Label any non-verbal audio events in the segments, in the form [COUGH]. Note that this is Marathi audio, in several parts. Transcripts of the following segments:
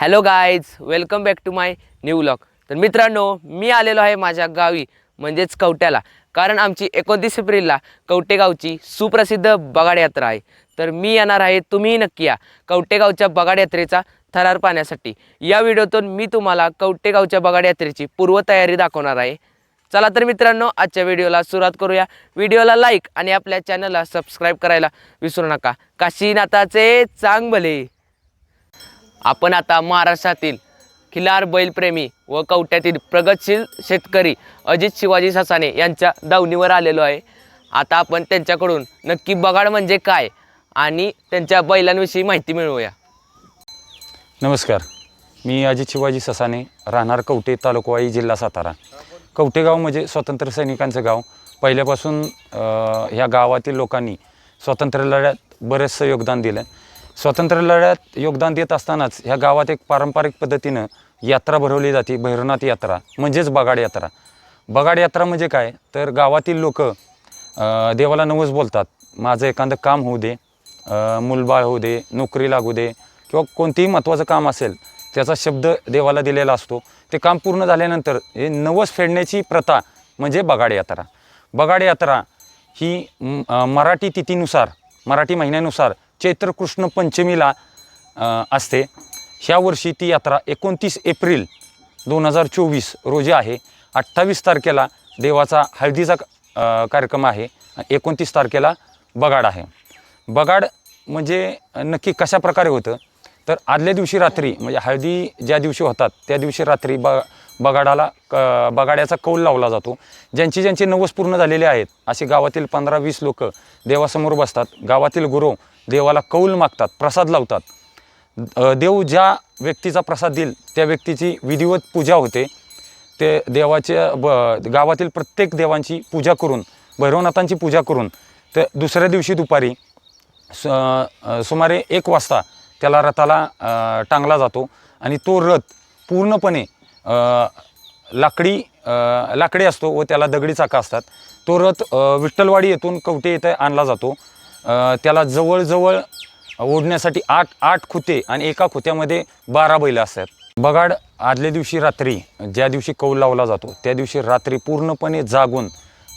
Hello guys welcome back to my new blog तर मित्रांनो मी आलेलो आहे माझ्या गावी. म्हणजेच कवट्याला. कारण आमची एकोणतीस एप्रिलला कवटेगावची सुप्रसिद्ध बगाड यात्रा आहे. तर मी येणार आहे तुम्हीही नक्की या कवटेगावच्या बगाड यात्रेचा थरार पाहण्यासाठी. या व्हिडिओतून मी तुम्हाला कवटेगावच्या बगाड यात्रेची पूर्वतयारी दाखवणार आहे. चला तर मित्रांनो आजच्या व्हिडिओला सुरुवात करूया. व्हिडिओला लाईक आणि आपल्या चॅनलला सबस्क्राईब करायला विसरू नका. काशीनाथाचे चांग भले आपण आता महाराष्ट्रातील खिलार बैलप्रेमी व कवट्यातील प्रगतशील शेतकरी अजित शिवाजी ससाने यांच्या दावणीवर आलेलो आहे. आता आपण त्यांच्याकडून नक्की बगाड म्हणजे काय आणि त्यांच्या बैलांविषयी माहिती मिळवूया. नमस्कार. मी अजित शिवाजी ससाने राहणार कवटे तालुकवाई जिल्हा सातारा. कवटे गाव म्हणजे स्वातंत्र्य सैनिकांचं गाव. पहिल्यापासून ह्या गावातील लोकांनी स्वातंत्र्य लढ्यात बरेचसं योगदान दिलं. स्वातंत्र्य लढ्यात योगदान देत असतानाच ह्या गावात एक पारंपरिक पद्धतीनं यात्रा भरवली जाते भैरवनाथ यात्रा म्हणजेच बगाड यात्रा. बगाड यात्रा म्हणजे काय? तर गावातील लोक देवाला नवस बोलतात माझं एखादं काम होऊ दे मुलबाळ मूलबाळ होऊ दे नोकरी लागू दे किंवा कोणतेही महत्त्वाचं काम असेल त्याचा शब्द देवाला दिलेला असतो. ते काम पूर्ण झाल्यानंतर हे नवस फेडण्याची प्रथा म्हणजे बगाड यात्रा. बगाड यात्रा ही मराठी तिथीनुसार मराठी महिन्यानुसार चैत्र कृष्ण पंचमीला असते. ह्या वर्षी ती यात्रा एकोणतीस एप्रिल दोन हजार चोवीस रोजी आहे. अठ्ठावीस तारखेला देवाचा हळदीचा कार्यक्रम आहे. एकोणतीस तारखेला बगाड आहे. बगाड म्हणजे नक्की कशा प्रकारे होतं? तर आदल्या दिवशी रात्री म्हणजे हळदी ज्या दिवशी होतात त्या दिवशी रात्री ब बगाडाला क बगाड्याचा कौल लावला जातो. ज्यांची ज्यांची नवस पूर्ण झालेले आहेत असे गावातील पंधरा वीस लोक देवासमोर बसतात. गावातील गुरु देवाला कौल मागतात प्रसाद लावतात. देव ज्या व्यक्तीचा प्रसाद देईल त्या व्यक्तीची विधिवत पूजा होते. ते देवाच्या ब गावातील प्रत्येक देवांची पूजा करून भैरवनाथांची पूजा करून ते दुसऱ्या दिवशी दुपारी स सुमारे एक वाजता त्याला रथाला टांगला जातो. आणि तो रथ पूर्णपणे लाकडी लाकडी असतो व त्याला दगडी चाका असतात. तो रथ विठ्ठलवाडी येथून कवटे येथे आणला जातो. त्याला जवळजवळ ओढण्यासाठी आठ आठ खुते आणि एका खुत्यामध्ये बारा बैल असतात. बगाड आदल्या दिवशी रात्री ज्या दिवशी कौल लावला जातो त्या दिवशी रात्री पूर्णपणे जागून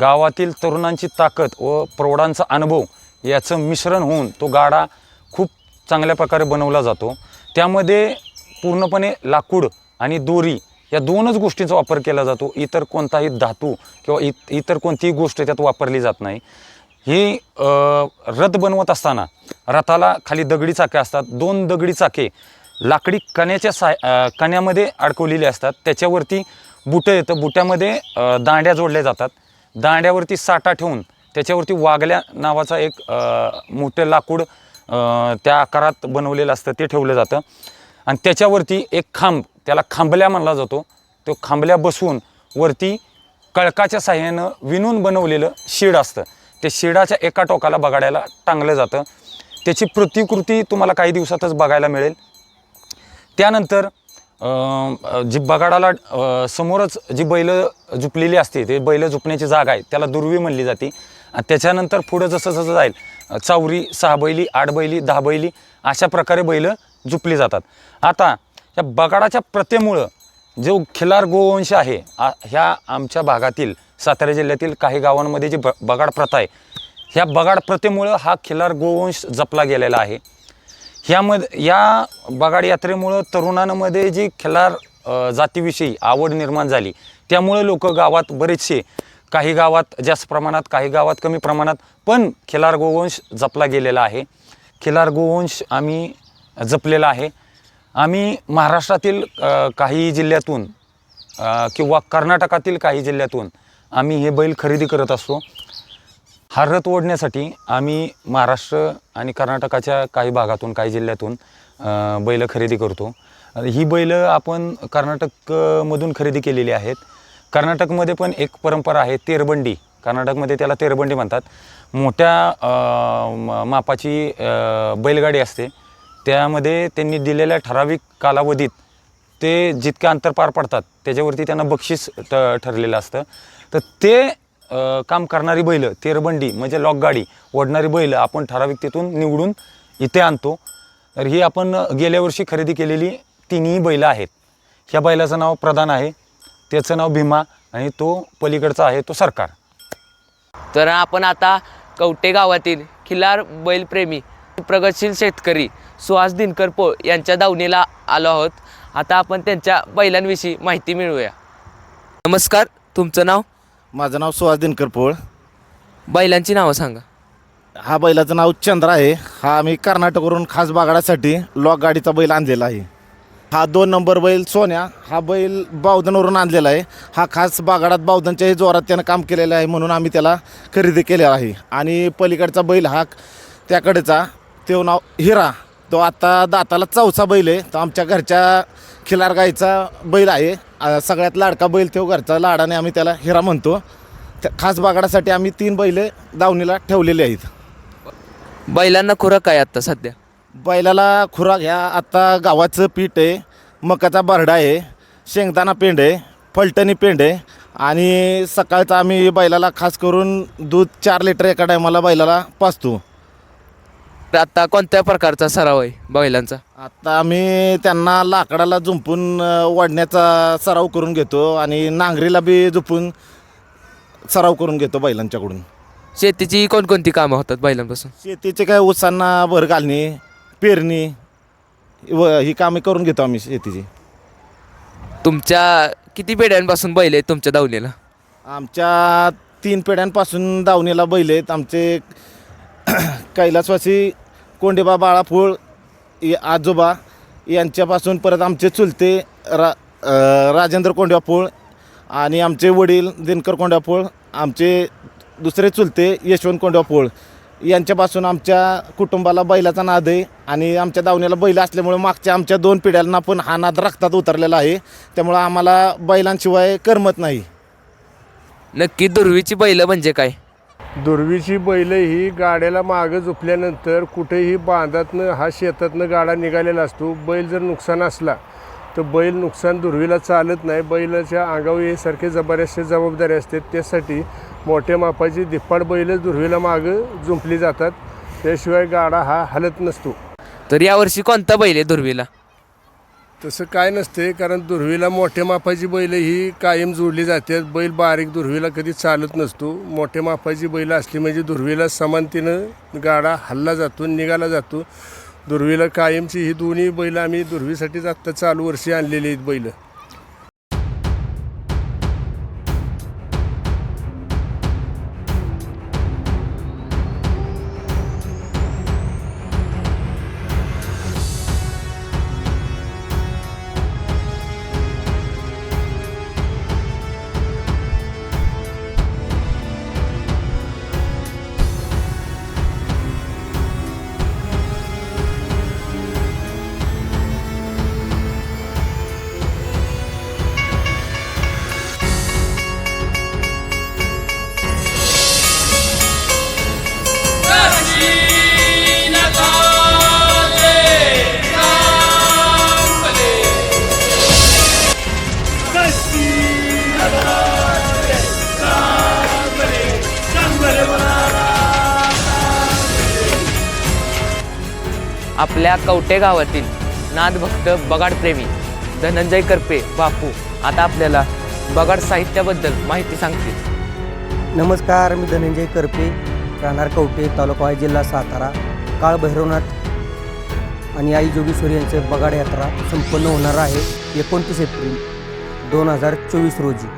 गावातील तरुणांची ताकद व प्रौढांचा अनुभव याचं मिश्रण होऊन तो गाडा खूप चांगल्या प्रकारे बनवला जातो. त्यामध्ये पूर्णपणे लाकूड आणि दोरी या दोनच गोष्टींचा वापर केला जातो. इतर कोणताही धातू किंवा इत इतर कोणतीही गोष्ट त्यात वापरली जात नाही. ही रथ बनवत असताना रथाला खाली दगडी चाके असतात. दोन दगडी चाके लाकडी कण्याच्या साय कण्यामध्ये अडकवलेली असतात. त्याच्यावरती बुटं येतं. बुट्यामध्ये दांड्या जोडल्या जातात. दांड्यावरती साठा ठेवून त्याच्यावरती वागल्या नावाचा एक मोठं लाकूड त्या आकारात बनवलेलं असतं. ते ठेवलं जातं. आणि त्याच्यावरती एक खांब त्याला खांबल्या म्हणला जातो. तो खांबल्या बसवून वरती कळकाच्या साह्यानं विणून बनवलेलं शिड असतं. ते शिडाच्या एका टोकाला बगाड्याला टांगलं जातं. त्याची प्रतिकृती तुम्हाला काही दिवसातच बघायला मिळेल. त्यानंतर जी बगाडाला समोरच जी बैल झुपलेली असते ते बैल झुपण्याची जागा आहे त्याला दुर्वी म्हणली जाते. आणि त्याच्यानंतर पुढं जसं जसं जाईल चावरी सहा बैली आठ बैली दहा बैली अशा प्रकारे बैल झुपली जातात. आता या बगाडाच्या प्रथेमुळं जो खिलार गोवंश आहे ह्या आमच्या भागातील सातारा जिल्ह्यातील काही गावांमध्ये जी ब बगाड प्रथा आहे ह्या बगाड प्रथेमुळं हा खिलार गोवंश जपला गेलेला आहे. ह्यामध्ये या बगाड यात्रेमुळं तरुणांमध्ये जी खिलार जातीविषयी आवड निर्माण झाली त्यामुळे लोक गावात बरेचसे काही गावात जास्त प्रमाणात काही गावात कमी प्रमाणात पण खिलार गोवंश जपला गेलेला आहे. खिलार गोवंश आम्ही जपलेला आहे. आम्ही महाराष्ट्रातील काही जिल्ह्यातून किंवा कर्नाटकातील काही जिल्ह्यातून आम्ही हे बैल खरेदी करत असतो. हा रथ ओढण्यासाठी आम्ही महाराष्ट्र आणि कर्नाटकाच्या काही भागातून काही जिल्ह्यातून बैलं बैल खरेदी करतो. ही बैल आपण कर्नाटकमधून खरेदी केलेली आहेत. कर्नाटकमध्ये पण एक परंपरा आहे तेरबंडी. कर्नाटकमध्ये त्याला तेरबंडी म्हणतात. मोठ्या म- मापाची बैलगाडी असते. त्यामध्ये त्यांनी दिलेल्या ठराविक कालावधीत ते जितके अंतर पार पडतात त्याच्यावरती त्यांना बक्षीस ट ठरलेलं असतं. तर ते काम करणारी बैलं तेरबंडी म्हणजे लॉकगाडी ओढणारी बैलं आपण ठराविक तिथून निवडून इथे आणतो. तर ही आपण गेल्या वर्षी खरेदी केलेली तिन्ही बैलं आहेत. ह्या बैलाचं नाव प्रधान आहे त्याचं नाव भीमा आणि तो पलीकडचा आहे तो सरकार. तर आपण आता कवटे गावातील खिलार बैलप्रेमी प्रगतशील शेतकरी सुहास दिनकर पोळ यांच्या दावणीला आलो आहोत. आता आपण त्यांच्या बैलांविषयी माहिती मिळवूया. नमस्कार तुमचं नाव? माझं नाव सुहास दिनकर पोळ. बैलांची नावं सांगा. हा बैलाचं नाव चंद्र आहे. हा आम्ही कर्नाटकवरून खास बागडासाठी लॉक गाडीचा बैल आणलेला आहे. हा दोन नंबर बैल सोन्या हा बैल बावधनवरून आणलेला आहे. हा खास बागाडात बावधनच्याही जोरात त्यानं काम केलेलं आहे म्हणून आम्ही त्याला खरेदी केलेला आहे. आणि पलीकडचा बैल हा त्याकडेचा तो नाव हिरा. तो आता दाताला चौथा बैल आहे. तो आमच्या घरच्या खिलार गाईचा बैल आहे. अ, सगळ्यात लाडका बैल तो घरचा लाडाने आम्ही त्याला हिरा म्हणतो. त्या- खास बागाडासाठी आम्ही तीन बैले दावणीला ठेवलेले आहेत. बैलांना खुराक आहे आता सध्या? बैलाला खुराक ह्या आता गावाचं पीठ आहे. मकाचा बारडा आहे. शेंगदाणा पेंड आहे. फलटणी पेंड आहे. आणि सकाळचा आम्ही बैलाला खास करून दूध चार लिटर एका टायमाला बैलाला पाचतो. तर आता कोणत्या प्रकारचा सराव आहे बैलांचा? आता आम्ही त्यांना लाकडाला जुंपून अ, वाढण्याचा सराव करून घेतो आणि नांगरीला बी जुंपून सराव करून घेतो बैलांच्याकडून. शेतीची कोणकोणती कामं होतात बैलांपासून? शेतीचे काय ऊसांना भर घालणे पेरणी व ही कामे करून घेतो आम्ही शेतीची. तुमच्या किती पिढ्यांपासून बैल आहेत तुमच्या दावणीला? आमच्या तीन पिढ्यांपासून दावणीला बैल आहेत. आमचे [CLEARS THROAT] कैलासवासी कोंडेबा बाळापूळ आजोबा यांच्यापासून परत आमचे चुलते रा राजेंद्र कोंड्यापूळ आणि आमचे वडील दिनकर कोंड्यापूळ आमचे दुसरे चुलते यशवंत कोंड्यापूळ यांच्यापासून आमच्या कुटुंबाला बैलाचा नाद आहे आणि आमच्या दावण्याला बैल असल्यामुळे मागच्या आमच्या दोन पिढ्यांना पण हा नाद रक्तात उतरलेला आहे. त्यामुळं आम्हाला बैलांशिवाय करमत नाही. नक्की दुर्वीची बैल म्हणजे काय? दुर्वीची बैल ही गाड्याला मागं झोपल्यानंतर कुठेही बांधातनं हा शेतातनं गाडा निघालेला असतो. बैल जर नुकसान असला तर बैल नुकसान दुर्वीला चालत नाही. बैलाच्या अंगावर हे सारखे जबाबदारी असते. त्यासाठी मोठ्या मापाची धिप्पाड बैलच दुर्वीला मागं झुंपली जातात. त्याशिवाय गाडा हा हलत नसतो. तर यावर्षी कोणता बैल आहे दुर्वीला? तसं काय नसते कारण दुर्वीला मोठ्या मापाची बैल ही कायम जोडली जाते. बैल बारीक दुर्वीला कधी चालत नसतो. मोठ्या मापाची बैल असली म्हणजे दुर्वीला समानतेनं गाडा हल्ला जातो निघाला जातो. दुर्वीला कायमची ही दोन्ही बैल आम्ही दुर्वीसाठीच आत्ता चालू वर्षी आणलेली आहेत बैलं. आपल्या कवटे गावातील नादभक्त बगाडप्रेमी धनंजय करपे बापू आता आपल्याला बगाड साहित्याबद्दल माहिती सांगतील. नमस्कार मी धनंजय करपे राहणार कवटे तालुका जिल्हा सातारा काळ भैरवनाथ आणि आई जोगेश्वरी यांचे बगाड यात्रा संपन्न होणार आहे एकोणतीस एप्रिल दोन हजार चोवीस रोजी.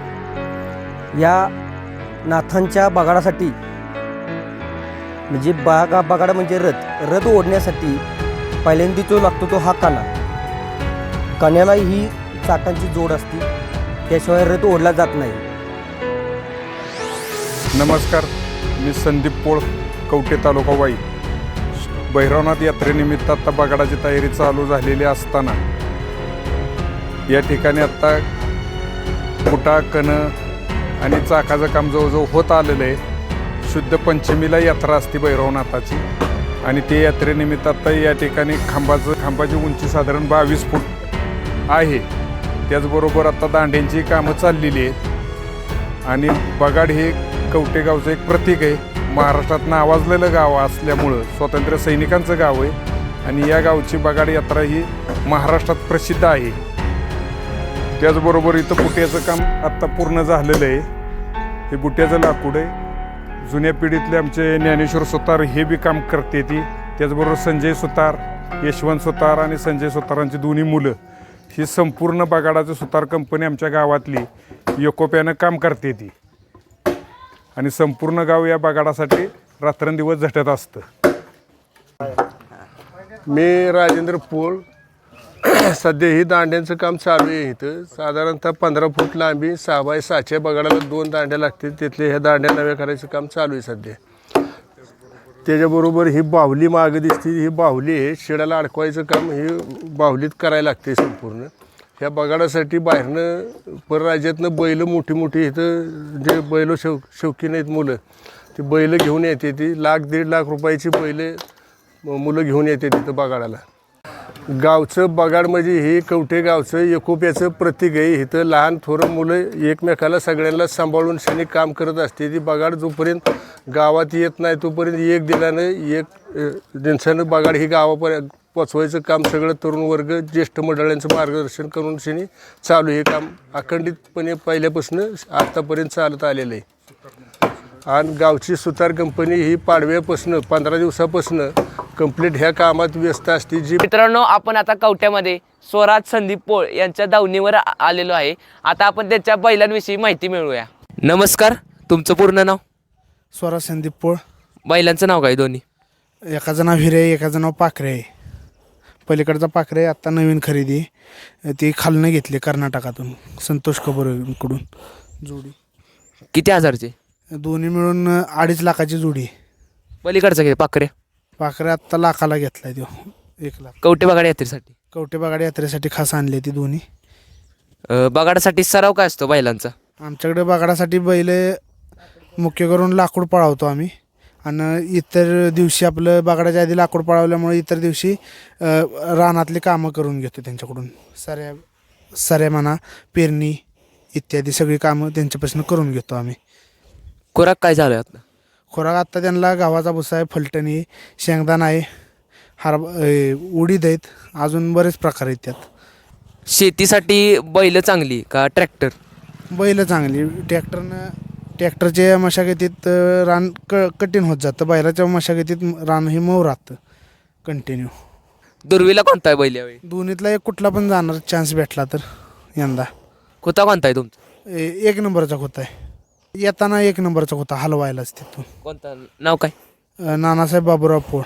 या नाथांच्या बगाडासाठी म्हणजे बागा बगाड म्हणजे रथ रथ ओढण्यासाठी पहिल्यांदा जो लागतो तो हा काना कान्याला ही चाकांची जोड असते. त्याशिवाय रथ ओढला जात नाही. नमस्कार मी संदीप पोळ कवटे तालुका वाई. भैरवनाथ यात्रेनिमित्त आत्ता बगाडाची तयारी चालू झालेली असताना. या ठिकाणी आत्ता कुटा कण आणि चाकाचं काम जवळजवळ होत आलेलं आहे. शुद्ध पंचमीला यात्रा असते भैरवनाथाची. आणि ते यात्रेनिमित्त आत्ता या ठिकाणी खांबाचं खांबाची उंची साधारण बावीस फूट आहे. त्याचबरोबर आत्ता दांड्यांची कामं चाललेली आहेत. आणि बगाड हे कवटे गावचं एक प्रतीक आहे. महाराष्ट्रात नावाजलेलं गाव असल्यामुळं स्वातंत्र्य सैनिकांचं गाव आहे. आणि या गावची बगाड यात्रा ही महाराष्ट्रात प्रसिद्ध आहे. त्याचबरोबर इथं बुट्याचं काम आत्ता पूर्ण झालेलं आहे. हे बुट्याचं लाकूड आहे. जुन्या पिढीतले आमचे ज्ञानेश्वर सुतार हे बी काम करते ती. त्याचबरोबर संजय सुतार यशवंत सुतार आणि संजय सुतारांची दोन्ही मुलं. ही संपूर्ण बगाडाचं सुतार कंपनी आमच्या गावातली एकोप्यानं काम करते ती. आणि संपूर्ण गाव या बगाडासाठी रात्रंदिवस झटत असतं. मी राजेंद्र पोळ [COUGHS] सध्या ही दांड्यांचं काम चालू आहे इथं. साधारणतः पंधरा फूट लांबी सहा बाय सहाच्या बगाडाला दोन दांड्या लागतील. तिथले ह्या दांड्या नव्या करायचं काम चालू आहे सध्या. त्याच्याबरोबर ही बाहुली मागं दिसते ही बाहुली आहे. शिडाला अडकवायचं काम हे बाहुलीत करायला लागते संपूर्ण. ह्या बगाडासाठी बाहेरनं परराज्यातनं बैलं मोठी मोठी इथं जे बैल शौ शौकीन आहेत मुलं ती बैलं घेऊन येते ती. लाख दीड लाख रुपयाची बैलं मुलं घेऊन येते तिथं बगाडाला. गावचं बगाड म्हणजे हे कवठे गावचं एकोप्याचं प्रतीक आहे. इथं लहान थोरं मुलं एकमेकाला सगळ्यांना सांभाळून शनी काम करत असते. ती बगाड जोपर्यंत गावात येत नाही तोपर्यंत एक दिल्यानं एक दिवसानं बगाड ही गावापर्यंत पोचवायचं काम सगळं तरुण वर्ग ज्येष्ठ मंडळांचं मार्गदर्शन करून शनी चालू हे काम अखंडितपणे पहिल्यापासून आत्तापर्यंत चालत आलेलं आहे. आणि गावची सुतार कंपनी ही पाडव्यापासून पंधरा दिवसापासून कंप्लीट ह्या कामात व्यस्त असते जी मित्रांनो आपण आता कवट्यामध्ये स्वराज संदीप पोळ यांच्या दावणीवर आलेलो आहे. आता आपण त्यांच्या बैलांविषयी माहिती मिळवूया. नमस्कार तुमचं पूर्ण नाव? स्वराज संदीप पोळ. बैलांचं नाव काय दोन्ही? एकाचं नाव हिरे आहे, एकाचं नाव पाखरे. आहे पलीकडचा पाखरे आत्ता नवीन खरेदी. ती खालनं घेतली कर्नाटकातून संतोष कपूरकडून जोडी. किती हजारचे? दोन्ही मिळून अडीच लाखाची जोडी. आहे. पलीकडचं किती पाखरे. पाखरे आत्ता लाखाला घेतलाय तो एक लाख. कवटे बगाड यात्रेसाठी? कवटे बागाडी यात्रेसाठी खास आणली ती दोन्ही. अं, बगाडासाठी सराव काय असतो बैलांचा? आमच्याकडे बागाडासाठी बैल मुख्य करून लाकूड पळावतो आम्ही. आणि इतर दिवशी आपलं बागडाच्या आधी लाकूड पळावल्यामुळे इतर दिवशी अ, रानातली कामं करून घेतो त्यांच्याकडून. सऱ्या सऱ्या म्हणा पेरणी इत्यादी सगळी कामं त्यांच्यापासून करून घेतो आम्ही. खुराक काय झालं आता? खोराक आत्ता त्यांना गावाचा भुसा आहे फलटणी शेंगदाणा आहे हार उडीद आहेत अजून बरेच प्रकार आहेत त्यात. शेतीसाठी बैल चांगली का ट्रॅक्टर? बैल चांगली. ट्रॅक्टरनं ट्रॅक्टरच्या मशागतीत अ, रान क कठीण होत जातं. बैलाच्या मशागतीत रान हे मऊ राहतं. कंटिन्यू दुर्वीला कोणता आहे बैल यावेळी दोन्हीतला एक कुठला पण जाणार चान्स भेटला तर यंदा. खुता कोणता आहे तुमचा? ए- एक नंबरचा होता आहे. येताना एक नंबरचा होता हलवायलाच तिथून. कोणता? नाव काय? अ, नानासाहेब बाबूराव पोळ.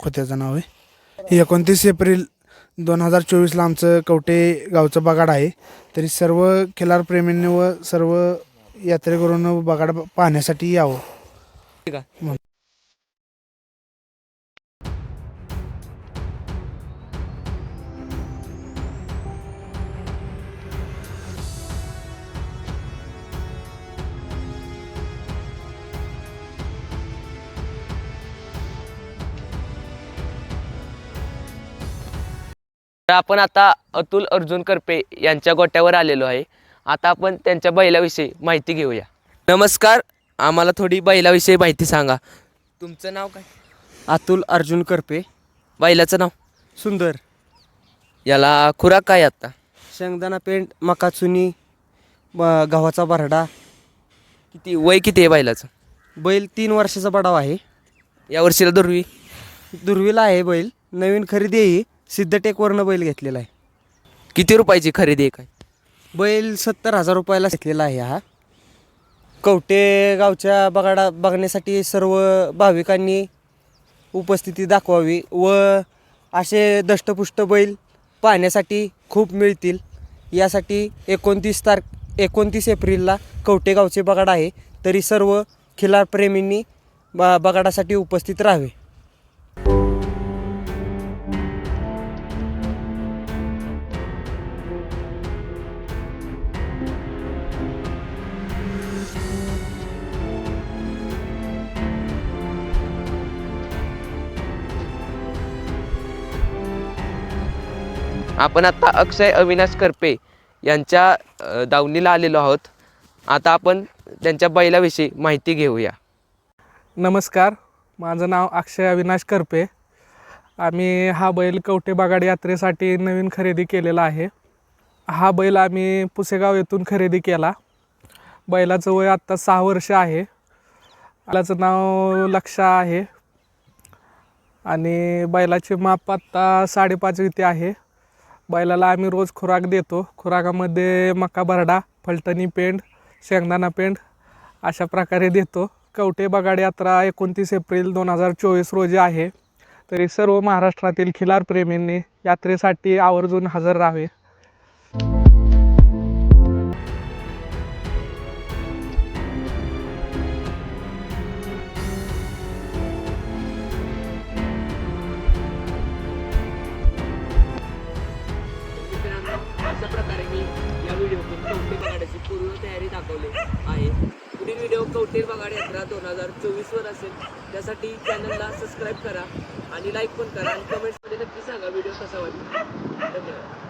खोत्याचं नाव आहे. एकोणतीस एप्रिल दोन हजार चोवीसला आमचं कवटे गावचं बगाड आहे. तरी सर्व खिलारप्रेमींनी व सर्व यात्रेकरून बगाड पाहण्यासाठी यावं. ठीक आहे. तर आपण आता अतुल अर्जुन करपे यांच्या गोट्यावर आलेलो आहे. आता आपण त्यांच्या बैलाविषयी माहिती घेऊया. नमस्कार आम्हाला थोडी बैलाविषयी माहिती सांगा. तुमचं नाव काय? अतुल अर्जुन करपे. बैलाचं नाव? सुंदर. याला खुराक काय आता? शेंगदाणा पेंट मका चुनी ब- गव्हाचा बरडा. किती वय किती आहे बैलाचं? बैल तीन वर्षाचा बडाव आहे. या वर्षीला दुर्वी? दुर्वीला आहे बैल. नवीन खरेदी आहे ही. सिद्धटेकवरनं बैल घेतलेला आहे. किती रुपयाची खरेदी आहे काय? बैल सत्तर हजार रुपयाला घेतलेला आहे हा. कवटे गावच्या बगाडा बघण्यासाठी सर्व भाविकांनी उपस्थिती दाखवावी व असे दष्टपुष्ट बैल पाहण्यासाठी खूप मिळतील. यासाठी एकोणतीस तार एकोणतीस एप्रिलला कवटे गावचे बगाड आहे. तरी सर्व खिलारप्रेमींनी ब बगाडासाठी उपस्थित राहावे. आपण आत्ता अक्षय अविनाश करपे यांच्या दावणीला आलेलो आहोत. आता आपण त्यांच्या बैलाविषयी माहिती घेऊया. नमस्कार माझं नाव अक्षय अविनाश करपे. आम्ही हा बैल कवठे बागाड यात्रेसाठी नवीन खरेदी केलेला आहे. हा बैल आम्ही पुसेगाव येथून खरेदी केला. बैलाचं वय आत्ता सहा वर्ष आहे. बैलाचं नाव लक्षा आहे. आणि बैलाचे माप आत्ता साडेपाच इथे आहे. बैलाला आम्ही रोज खुराक देतो. खुराकामध्ये मका बरडा फलटणी पेंड शेंगदाणा पेंड अशा प्रकारे देतो. कवटे बगाड यात्रा एकोणतीस एप्रिल दोन हजार चोवीस रोजी आहे. तरी सर्व महाराष्ट्रातील खिलार प्रेमींनी यात्रेसाठी आवर्जून हजर राहावे. पूर्ण तयारी दाखवली आहे. पुढील व्हिडिओ कवटे बघाड यात्रा दोन हजार चोवीसवर असेल. त्यासाठी चॅनलला सबस्क्राईब करा आणि लाईक पण करा आणि कमेंट्समध्ये नक्की सांगा व्हिडिओ कसा वाटला. धन्यवाद.